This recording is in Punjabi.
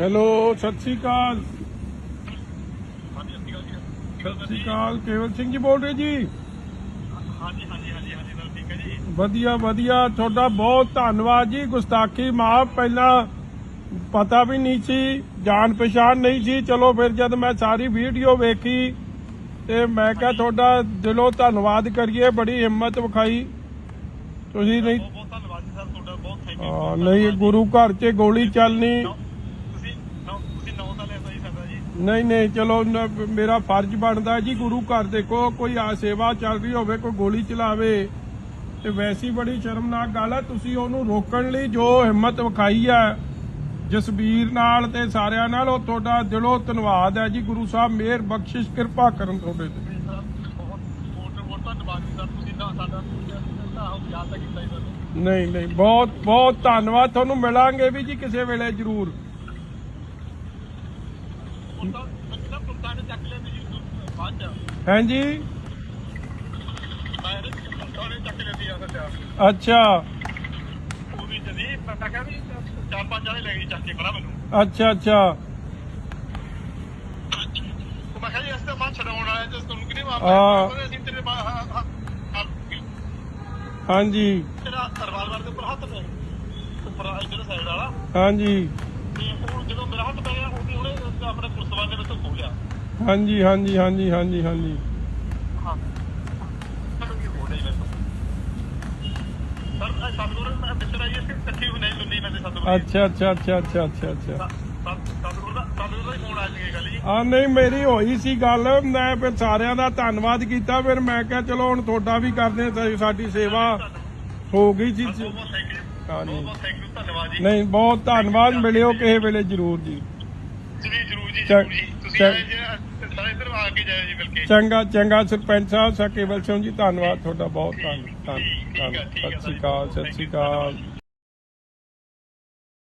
ਹੈਲੋ ਸਤਿ ਸ੍ਰੀ ਅਕਾਲ। ਸਤਿ ਸ੍ਰੀ ਅਕਾਲ ਕੇਵਲ ਸਿੰਘ ਜੀ ਬੋਲ ਰਹੇ ਜੀ? ਹਾਂਜੀ ਹਾਂਜੀ ਹਾਂਜੀ ਹਾਂਜੀ ਸਰ ਠੀਕ ਹੈ ਜੀ ਵਧੀਆ ਵਧੀਆ। ਤੁਹਾਡਾ ਬਹੁਤ ਧੰਨਵਾਦ ਜੀ। ਗੁਸਤਾਖੀ ਮਾਫ ਪਹਿਲਾਂ ਪਤਾ ਵੀ ਨਹੀਂ ਸੀ ਜਾਣ ਪਛਾਣ ਨਹੀਂ ਸੀ। ਚਲੋ ਫਿਰ ਜਦ ਮੈਂ ਸਾਰੀ ਵੀਡੀਓ ਵੇਖੀ ਤੇ ਮੈਂ ਕਿਹਾ ਤੁਹਾਡਾ ਦਿਲੋਂ ਧੰਨਵਾਦ ਕਰੀਏ ਬੜੀ ਹਿੰਮਤ ਵਿਖਾਈ। ਤੁਸੀਂ ਨਹੀਂ ਬਹੁਤ ਧੰਨਵਾਦ ਜੀ ਸਰ ਤੁਹਾਡਾ ਬਹੁਤ ਥੈਂਕ ਯੂ ਨਹੀਂ ਗੁਰੂ ਘਰ 'ਚ ਗੋਲੀ ਚੱਲਣੀ ਤੁਸੀਂ ਨੌ- ਤੁਸੀਂ 9 ਸਾਲ ਐਸਾ ਹੀ ਸਾਡਾ ਜੀ ਨਹੀਂ ਨਹੀਂ ਚਲੋ ਨ- ਮੇਰਾ ਫਰਜ਼ ਬਣਦਾ ਜੀ ਗੁਰੂ ਘਰ ਦੇਖੋ ਕੋਈ ਆ ਸੇਵਾ ਚੱਲ ਰਹੀ ਹੋਵੇ ਕੋਈ ਗੋਲੀ ਚਲਾਵੇ ਤੇ ਵੈਸੀ ਬੜੀ ਸ਼ਰਮਨਾਕ ਗੱਲ ਹੈ ਤੁਸੀਂ ਉਹਨੂੰ ਰੋਕਣ ਲਈ ਜੋ ਹਿੰਮਤ ਵਿਖਾਈ ਹੈ ਜਸਬੀਰ ਨਾਲ ਤੇ ਸਾਰਿਆਂ ਨਾਲ ਉਹ ਤੁਹਾਡਾ ਦਿਲੋਂ ਧੰਨਵਾਦ ਹੈ ਜੀ ਗੁਰੂ ਸਾਹਿਬ ਮਿਹਰ ਬਖਸ਼ਿਸ਼ ਕਿਰਪਾ ਕਰਨ ਤੁਹਾਡੇ ਤੇ। ਨਹੀਂ ਨਹੀਂ ਬਹੁਤ ਬਹੁਤ ਧੰਨਵਾਦ ਤੁਹਾਨੂੰ ਮਿਲਾਂਗੇ ਵੀ ਜੀ ਕਿਸੇ ਵੇਲੇ ਜ਼ਰੂਰ ਹੁਣ ਤਾਂ ਕਿੰਨਾ ਪੁੱਤਾਂ ਨੇ ਚੱਕ ਲਿਆ ਜੀ ਬਾਅਦ ਚ ਹਾਂਜੀ। ਅੱਛਾ। ਅੱਛਾ ਅੱਛਾ। ਹਾਂਜੀ। ਤੇਰਾ ਰਿਵਾਲਵਰ ਦੇ ਉੱਪਰ ਹੱਥ ਪੈ ਉੱਪਰ ਇਧਰ ਸਾਈਡ ਵਾਲਾ। ਹਾਂਜੀ। ਜਦੋਂ ਮੇਰਾ ਹੱਥ ਪੈ ਆਪਣੇ ਪੁਲਿਸ ਵਾਲੇ ਨੇ ਤੋਂ ਖੋਲਿਆ। ਹਾਂਜੀ ਹਾਂਜੀ ਹਾਂਜੀ ਹਾਂਜੀ ਹਾਂਜੀ। ਹਾਂ। ਸਰ ਕੀ ਹੋ ਰਿਹਾ ਮੈਨੂੰ ਸਰ ਸਤਗੁਰੂ ਮੈਂ ਬਿਸਰ ਆਈ ਸੀ ਇਕੱਠੀ ਹੋਈ ਨਹੀਂ ਲੁੰਨੀ ਮੈਂ ਤੇ ਸਤਗੁਰੂ ਅੱਛਾ ਅੱਛਾ ਅੱਛਾ ਅੱਛਾ ਅੱਛਾ ਅੱਛਾ। ਸਤਗੁਰੂ ਦਾ ਸਤਗੁਰੂ ਦਾ ਹੀ ਫੋਨ ਆ ਜੀ ਗੱਲ ਜੀ। ਆ ਨਹੀਂ ਮੇਰੀ ਹੋਈ ਸੀ ਗੱਲ। ਮੈਂ ਫਿਰ ਸਾਰਿਆਂ ਦਾ ਧੰਨਵਾਦ ਕੀਤਾ। ਫਿਰ ਮੈਂ ਕਿਹਾ ਚਲੋ ਹੁਣ ਤੁਹਾਡਾ ਵੀ ਕਰਦੇ ਸਾਡੀ ਸੇਵਾ ਹੋ ਗਈ ਯੂ ਹਾਂਜੀ। ਬਹੁਤ ਬਹੁਤ ਥੈਂਕ ਯੂ ਧੰਨਵਾਦ ਜੀ। ਨਹੀਂ ਬਹੁਤ ਧੰਨਵਾਦ। ਮਿਲਿਓ ਕਿਸੇ ਵੇਲੇ ਜ਼ਰੂਰ ਜੀ। ਜੀ ਜਰੂਰ ਜੀ ਚੱਲ- ਜਰੂਰ ਜੀ। ਤੁਸੀਂ ਚੱਲ- ਆਏ ਜੀ ਸਾਰੇ ਇੱਧਰ ਆ ਕੇ ਜਾਇਓ ਜੀ ਮਿਲ ਕੇ ਚੰਗਾ ਚੰਗਾ ਸਰਪੰਚ ਸਾਹਿਬ ਸਕੇਵਲ ਸਿੰਘ ਜੀ ਧੰਨਵਾਦ ਤੁਹਾਡਾ ਬਹੁਤ ਧੰਨ ਧੰਨ ਠੀਕ- ਠੀਕ ਆ, ਧੰਨ ਠੀਕ ਆ ਸਤਿ ਸਰ। ਅਕਾਲ। ਸਤਿ ਸ਼੍ਰੀ ਅਕਾਲ।